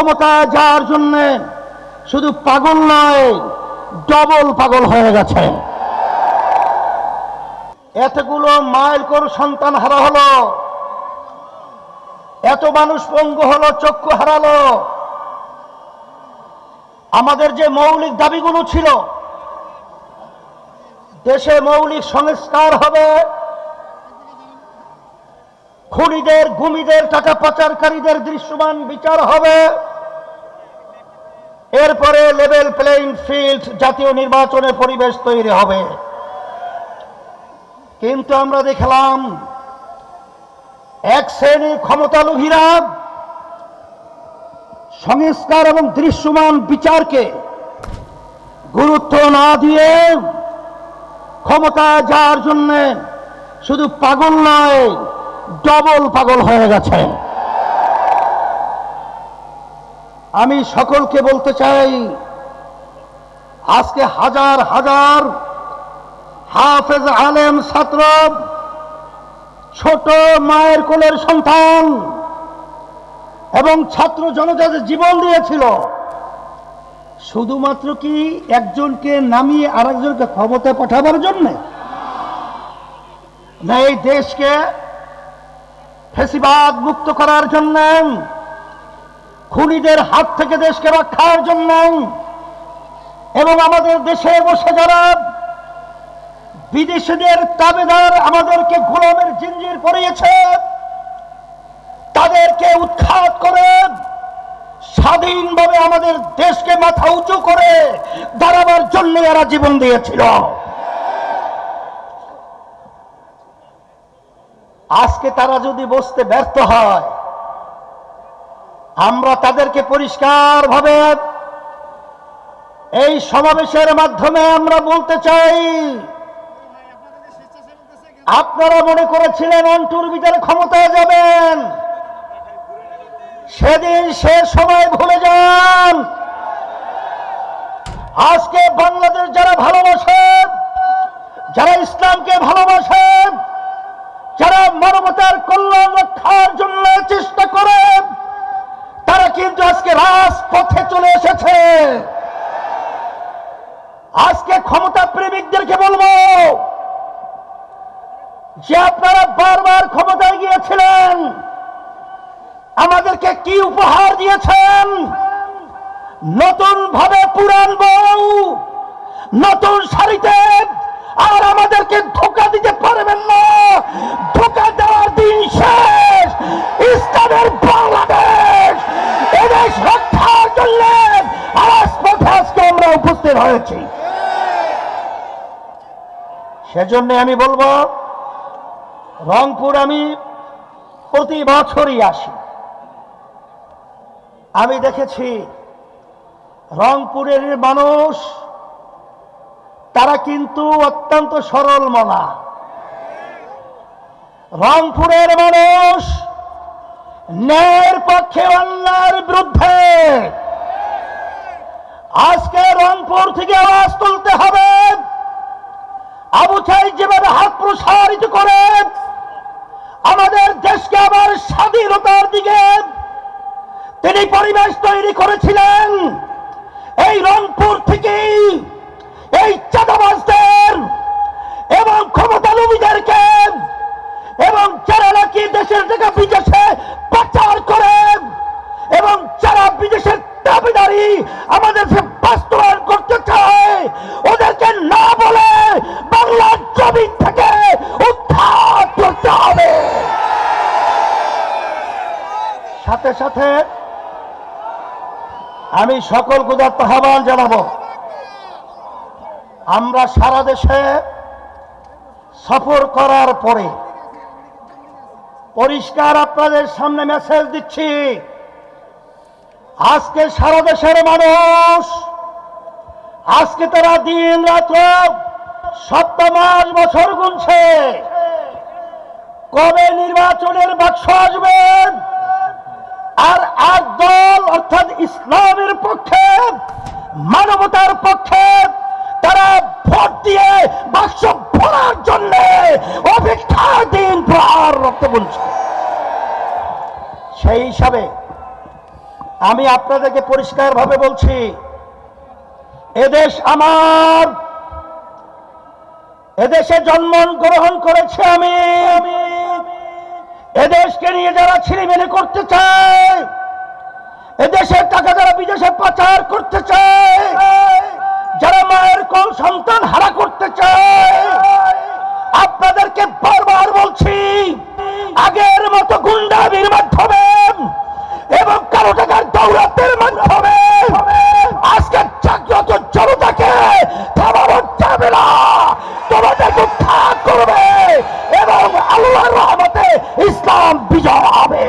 ক্ষমতায় যাওয়ার জন্য শুধু পাগল নয় ডবল পাগল হয়ে গেছে। এতগুলো মাইল কোর সন্তান হারা হলো? এত মানুষ পঙ্গু হলো, চক্ষু হারালো? আমাদের যে মৌলিক দাবিগুলো ছিল, দেশে মৌলিক সংস্কার হবে। খুনিদের, গুমিদের, টাকা পাচারকারীদের দৃশ্যমান বিচার হবে। এরপরে লেভেল প্লেইং ফিল্ড জাতীয় নির্বাচনের পরিবেশ তৈরি হবে। কিন্তু আমরা দেখলাম, এক শ্রেণি ক্ষমতালোভীরা সংস্কার এবং দৃশ্যমান বিচারকে গুরুত্ব না দিয়ে ক্ষমতা যাওয়ার জন্য শুধু পাগল নয় ডবল পাগল হয়ে গেছে। আমি সকলকে বলতে চাই, আজকে হাজার হাজার হাফেজ আলেম ছাত্র, ছোট মায়ের কোলের সন্তান এবং ছাত্র জনতা জীবন দিয়েছিল, শুধুমাত্র কি একজনকে নামিয়ে আরেকজনকে ক্ষমতায় পাঠাবার জন্য? না, এই দেশকে ফেসিবাদ মুক্ত করার জন্য খুনিদের হাত থেকে দেশকে রক্ষার জন্য এবং আমাদের দেশে বসে যারা বিদেশিদের তাবেদার আমাদেরকে গোলামের জিঞ্জির পরিয়েছে তাদেরকে উৎখাত করে, স্বাধীনভাবে আমাদের দেশকে মাথা উঁচু করে দাঁড়াবার জন্য এরা জীবন দিয়েছিল। আজকে তারা যদি বসতে ব্যর্থ হয় আমরা তাদেরকে পরিষ্কার ভাবে এই সমাবেশের মাধ্যমে আমরা বলতে চাই, আপনারা মনে করেছিলেন অন্টুর ভিতরে ক্ষমতায় যাবেন। সেদিন সে সময় ভুলে যান। আজকে বাংলাদেশ যারা ভালোবাসেন যারা ইসলামকে ভালোবাসেন যারা মানবতার কল্যাণ রক্ষার জন্য চেষ্টা করে তারা কিন্তু আজকে রাজপথে চলে এসেছে। আজকে ক্ষমতা প্রেমিকদেরকে বলব যে আপনারা বারবার ক্ষমতায় গিয়েছিলেন, আমাদেরকে কি উপহার দিয়েছেন? নতুন ভাবে পুরান বউ, নতুন শাড়িতে আর আমাদেরকে ধোকা দিতে পারবেন না। ধোকা দেওয়ার দিন শেষ ইসলামের বাংলাদেশ এদেশ রক্ষার জন্য রাজপথে আজকে আমরা উপস্থিত হয়েছি। সেজন্য আমি বলব, রংপুর আমি প্রতি বছরই আসি। আমি দেখেছি রংপুরের মানুষ, তারা কিন্তু অত্যন্ত সরল মনা। রংপুরের মানুষ ন্যায়ের পক্ষে অন্যায়ের বিরুদ্ধে আজকে রংপুর থেকে আওয়াজ তুলতে হবে। আবু চাই যেভাবে হাত প্রসারিত করে, আমাদের দেশকে আবার স্বাধীনতার দিকে তিনি পরিবেশ তৈরি করেছিলেন। এই রংপুর থেকেই এই চাঁদাবাজদের এবং ক্ষমতালোভীদেরকে এবং যারা নাকি দেশের টাকা বিদেশে পাচার করে এবং যারা বিদেশের দাবিদারি আমাদের সে বাস্তবায়ন করতে চায় ওদেরকে না বলে বাংলার জমিন থেকে উত্থান করতে হবে সাথে সাথে আমি সকল কুদার আহ্বান জানাব। আমরা সারা দেশে সফর করার পরে পরিষ্কার আপনাদের সামনে মেসেজ দিচ্ছি। আজকে সারা দেশের মানুষ, আজকে তারা দিন রাত সপ্তাহ মাস বছর গুনছে। কবে নির্বাচনের বাক্স আসবেন আর এক দল, অর্থাৎ ইসলামের পক্ষে, মানবতার পক্ষে, তারা ভোট দিয়ে বাক্স ভরার জন্য অপেক্ষার দিন প্রহার রক্ত বলছে। সেই হিসাবে আমি আপনাদেরকে পরিষ্কারভাবে বলছি, এদেশ আমার, এদেশে জন্ম গ্রহণ করেছে আমি। এদেশকে নিয়ে যারা ছিলিমিলি করতে চায়, এদেশের টাকা যারা বিদেশে পাচার করতে চায়, যারা মায়ের কোন সন্তান হারা করতে চায়, আপনাদেরকে বারবার বলছি, আগের মতো গুন্ডাবির মাধ্যমে এবং কারও টাকার দৌলতের বিজয় হবে